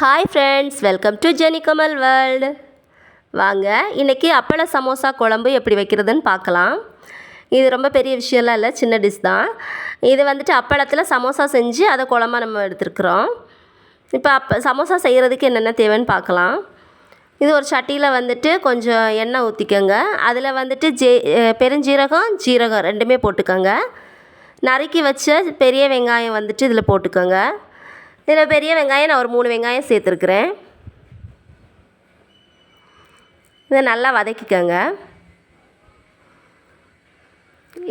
Hi friends welcome to Jeni Kamal world வாங்க இன்றைக்கி அப்பள சமோசா குழம்பு எப்படி வைக்கிறதுன்னு பார்க்கலாம். இது ரொம்ப பெரிய விஷயம்லாம் இல்லை சின்ன டிஷ் தான். இது வந்துட்டு அப்பளத்தில் சமோசா செஞ்சு அதை குழம்பா நம்ம எடுத்துருக்குறோம். இப்போ அப்போ சமோசா செய்கிறதுக்கு என்னென்ன தேவைன்னு பார்க்கலாம். இது ஒரு சட்டியில் வந்துட்டு கொஞ்சம் எண்ணெய் ஊற்றிக்கோங்க அதில் வந்துட்டு ஜே பெருஞ்சீரகம் ஜீரகம் ரெண்டுமே போட்டுக்கோங்க. நறுக்கி வச்ச பெரிய வெங்காயம் வந்துட்டு இதில் போட்டுக்கோங்க. இதில் பெரிய வெங்காயம் நான் ஒரு மூணு வெங்காயம் சேர்த்துருக்குறேன். இதை நல்லா வதக்கிக்கோங்க.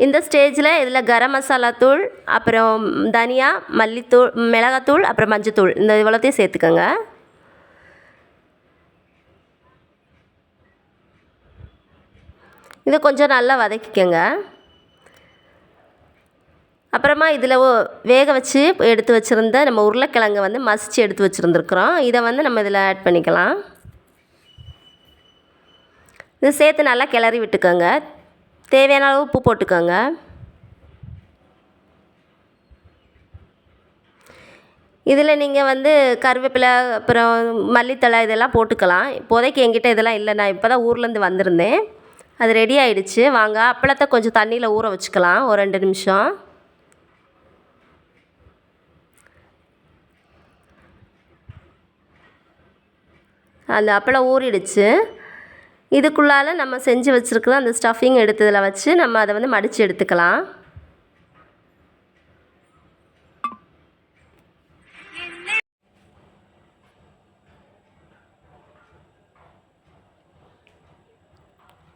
இந்த ஸ்டேஜில் இதில் கரம் மசாலா தூள் அப்புறம் தனியா மல்லித்தூள் மிளகாத்தூள் அப்புறம் மஞ்சத்தூள் இந்த இவ்வளோத்தையும் சேர்த்துக்கோங்க. இதை கொஞ்சம் நல்லா வதக்கிக்கோங்க. அப்புறமா இதில் ஓ- வேக வச்சு எடுத்து வச்சுருந்த நம்ம உருளைக்கிழங்கை வந்து மசிச்சு எடுத்து வச்சுருந்துருக்குறோம். இதை வந்து நம்ம இதில் ஆட் பண்ணிக்கலாம். இது சேர்த்து நல்லா கிளறி விட்டுக்கோங்க. தேவையான அளவு உப்பு போட்டுக்கோங்க. இதில் நீங்கள் வந்து கருவேப்பிலை அப்புறம் மல்லித்தழை இதெல்லாம் போட்டுக்கலாம். இப்போதைக்கு என்கிட்ட இதெல்லாம் இல்லை. நான் இப்போ தான் ஊர்லேருந்து வந்திருந்தேன். அது ரெடி ஆகிடுச்சு வாங்க அப்பளத்தை கொஞ்சம் தண்ணியில் ஊற வச்சுக்கலாம். ஒரு ரெண்டு நிமிஷம். அந்த அப்பளம் ஊறிடுச்சு. இதுக்குள்ளால நம்ம செஞ்சு வச்சுருக்கிற அந்த ஸ்டஃபிங் எடுத்ததில் வச்சு நம்ம அதை வந்து மடித்து எடுத்துக்கலாம்.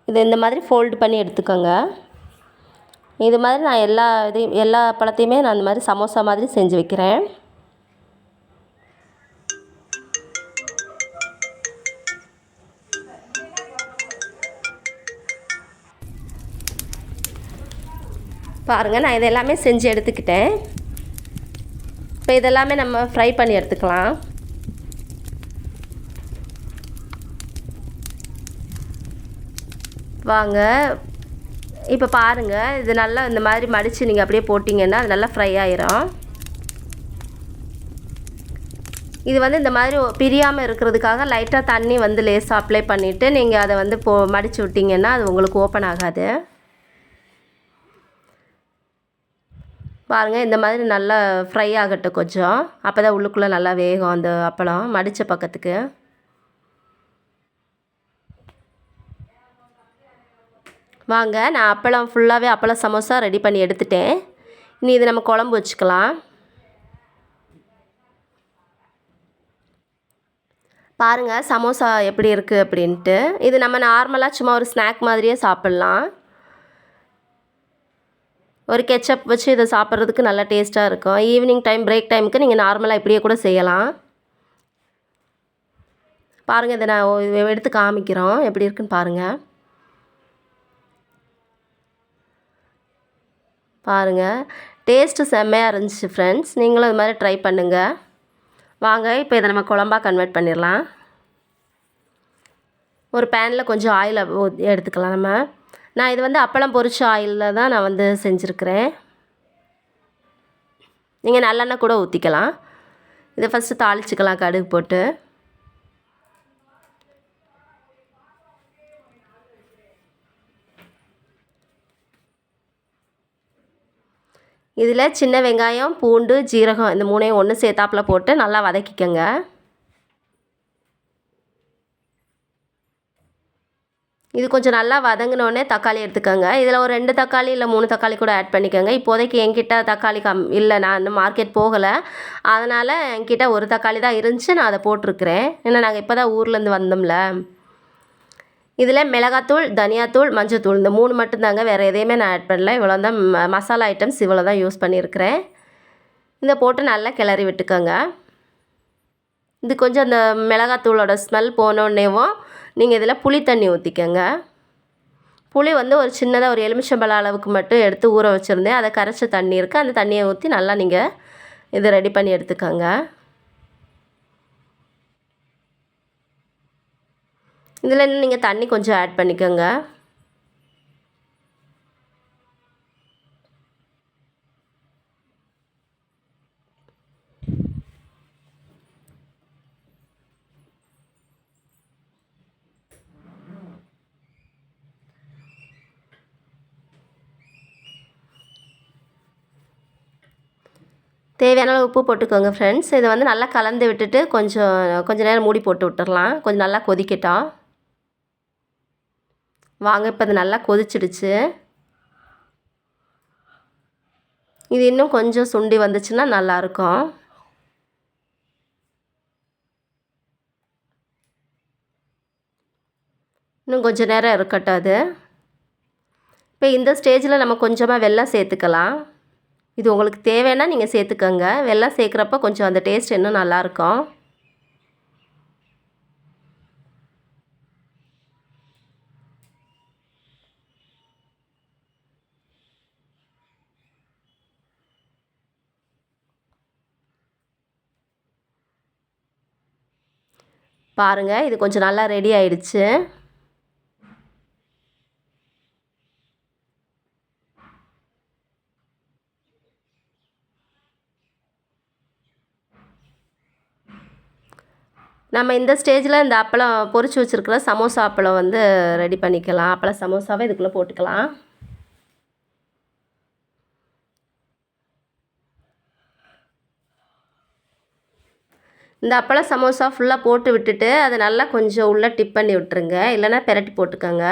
இது இந்த மாதிரி ஃபோல்டு பண்ணி எடுத்துக்கோங்க. இது மாதிரி நான் எல்லா இதையும் எல்லா பழத்தையுமே நான் இந்த மாதிரி சமோசா மாதிரி செஞ்சு வைக்கிறேன். பாருங்கள் நான் இது எல்லாமே செஞ்சு எடுத்துக்கிட்டேன். இப்போ இதெல்லாமே நம்ம ஃப்ரை பண்ணி எடுத்துக்கலாம். வாங்க இப்போ பாருங்கள் இது நல்லா இந்த மாதிரி மடித்து நீங்கள் அப்படியே போட்டிங்கன்னா அது நல்லா ஃப்ரை ஆயிரும். இது வந்து இந்த மாதிரி பிரியாமல் இருக்கிறதுக்காக லைட்டாக தண்ணி வந்து லேசாக அப்ளை பண்ணிவிட்டு நீங்கள் அதை வந்து போ மடித்து விட்டிங்கன்னா அது உங்களுக்கு ஓப்பன் ஆகாது. பாருங்கள் இந்த மாதிரி நல்லா ஃப்ரை ஆகட்டும் கொஞ்சம். அப்போ தான் உள்ளுக்குள்ளே நல்லா வேகும் அந்த அப்பளம் மடித்த பக்கத்துக்கு. வாங்க நான் அப்பளம் ஃபுல்லாகவே அப்பளம் சமோசா ரெடி பண்ணி எடுத்துட்டேன். இனி இது நம்ம குழம்பு வச்சுக்கலாம். பாருங்கள் சமோசா எப்படி இருக்குது அப்படின்ட்டு. இது நம்ம நார்மலாக சும்மா ஒரு ஸ்நாக் மாதிரியே சாப்பிட்லாம். ஒரு கெச்சப் வச்சு இதை சாப்பிட்றதுக்கு நல்லா டேஸ்ட்டாக இருக்கும். ஈவினிங் டைம் பிரேக் டைமுக்கு நீங்கள் நார்மலாக இப்படியே கூட செய்யலாம். பாருங்கள் இதை நான் எடுத்து காமிக்கிறோம். எப்படி இருக்குன்னு பாருங்கள் பாருங்கள் டேஸ்ட்டு செம்மையாக இருந்துச்சு ஃப்ரெண்ட்ஸ் நீங்களும் இது மாதிரி ட்ரை பண்ணுங்கள் வாங்க இப்போ இதை நம்ம குழம்பா கன்வெர்ட் பண்ணிடலாம். ஒரு பேனில் கொஞ்சம் ஆயில் எடுத்துக்கலாம் நம்ம. நான் இது வந்து அப்பளம் பொரிச்ச ஆயிலில் தான் நான் வந்து செஞ்சுருக்கிறேன். நீங்கள் நல்லெண்ணெய் கூட ஊற்றிக்கலாம் இதை ஃபஸ்ட்டு தாளிச்சிக்கலாம் கடுகு போட்டு. இதில் சின்ன வெங்காயம் பூண்டு ஜீரகம் இந்த மூணையும் ஒன்று சேர்த்தாப்பில் போட்டு நல்லா வதக்கிக்கோங்க. இது கொஞ்சம் நல்லா வதங்கினோடனே தக்காளி எடுத்துக்கோங்க. இதில் ஒரு ரெண்டு தக்காளி இல்லை மூணு தக்காளி கூட ஆட் பண்ணிக்கோங்க. இப்போதைக்கு என்கிட்ட தக்காளி கம் இல்லை நான் இன்னும் மார்க்கெட் போகலை. அதனால் என்கிட்ட ஒரு தக்காளி தான் இருந்துச்சு. நான் அதை போட்டிருக்கிறேன். ஏன்னா நாங்கள் இப்போ தான் ஊர்லேருந்து வந்தோம்ல. இதில் மிளகாத்தூள் தனியாத்தூள் மஞ்சத்தூள் இந்த மூணு மட்டும்தாங்க வேறு எதையுமே நான் ஆட் பண்ணல. இவ்வளோ தான் மசாலா ஐட்டம்ஸ் இவ்வளோ தான் யூஸ் பண்ணியிருக்கிறேன். இதை போட்டு நல்லா கிளறி விட்டுக்கோங்க. இது கொஞ்சம் அந்த மிளகாத்தூளோட ஸ்மெல் போனோடனேவும் நீங்கள் இதில் புளி தண்ணி ஊற்றிக்கோங்க. புளி வந்து ஒரு சின்னதாக ஒரு எலுமிச்சம்பழ அளவுக்கு மட்டும் எடுத்து ஊற வச்சுருந்தேன். அதை கரைச்ச தண்ணி இருக்குது அந்த தண்ணியை ஊற்றி நல்லா நீங்கள் இதை ரெடி பண்ணி எடுத்துக்கோங்க. இதில் நீங்கள் தண்ணி கொஞ்சம் ஆட் பண்ணிக்கோங்க. தேவையான அளவு உப்பு போட்டுக்கோங்க ஃப்ரெண்ட்ஸ் இதை வந்து நல்லா கலந்து விட்டுட்டு கொஞ்சம் கொஞ்சம் நேரம் மூடி போட்டு விட்டுறலாம். கொஞ்சம் நல்லா கொதிக்கட்டும் வாங்க இப்போ அது நல்லா கொதிச்சிடுச்சு. இது இன்னும் கொஞ்சம் சுண்டி வந்துச்சுன்னா நல்லாயிருக்கும் இன்னும் கொஞ்சம் நேரம் இருக்கட்டும் அது. இப்போ இந்த ஸ்டேஜில் நம்ம கொஞ்சமாக வெள்ளம் சேர்த்துக்கலாம். இது உங்களுக்கு தேவைன்னா நீங்கள் சேர்த்துக்கோங்க. வெள்ளம் சேர்க்குறப்ப கொஞ்சம் அந்த டேஸ்ட் இன்னும் நல்லாயிருக்கும். பாருங்கள் இது கொஞ்சம் நல்லா ரெடி ஆயிடுச்சு. நம்ம இந்த ஸ்டேஜில் இந்த அப்பளம் பொறிச்சு வச்சுருக்கிற சமோசா அப்பளம் வந்து ரெடி பண்ணிக்கலாம். அப்பளம் சமோசாவை இதுக்குள்ளே போட்டுக்கலாம். இந்த அப்பளம் சமோசா ஃபுல்லாக போட்டு விட்டுட்டு அதை நல்லா கொஞ்சம் உள்ளே டிப் பண்ணி விட்டுருங்க. இல்லைன்னா பெரட்டி போட்டுக்கோங்க.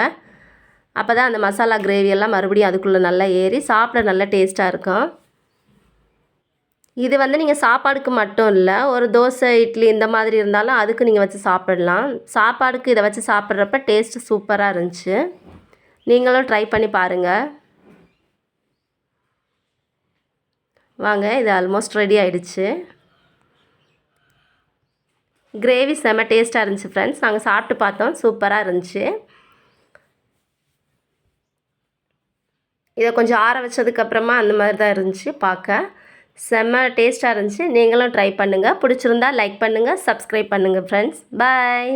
அப்போ தான் அந்த மசாலா கிரேவி எல்லாம் மறுபடியும் அதுக்குள்ளே நல்லா ஏறி சாப்பிட நல்லா டேஸ்ட்டாக இருக்கும். இது வந்து நீங்கள் சாப்பாடுக்கு மட்டும் இல்லை ஒரு தோசை இட்லி இந்த மாதிரி இருந்தாலும் அதுக்கு நீங்கள் வச்சு சாப்பிடலாம். சாப்பாடுக்கு இதை வச்சு சாப்பிட்றப்ப டேஸ்ட்டு சூப்பராக இருந்துச்சு. நீங்களும் ட்ரை பண்ணி பாருங்கள் வாங்க இது ஆல்மோஸ்ட் ரெடி ஆயிடுச்சு. கிரேவி செம்ம டேஸ்ட்டாக இருந்துச்சு ஃப்ரெண்ட்ஸ் நாங்கள் சாப்பிட்டு பார்த்தோம் சூப்பராக இருந்துச்சு. இதை கொஞ்சம் ஆற வச்சதுக்கப்புறமா அந்த மாதிரி தான் இருந்துச்சு பார்க்க. செம்ம டேஸ்ட்டாக இருந்துச்சு. நீங்களும் ட்ரை பண்ணுங்கள் பிடிச்சிருந்தா லைக் பண்ணுங்கள் சப்ஸ்கிரைப் பண்ணுங்கள் ஃப்ரெண்ட்ஸ் பாய்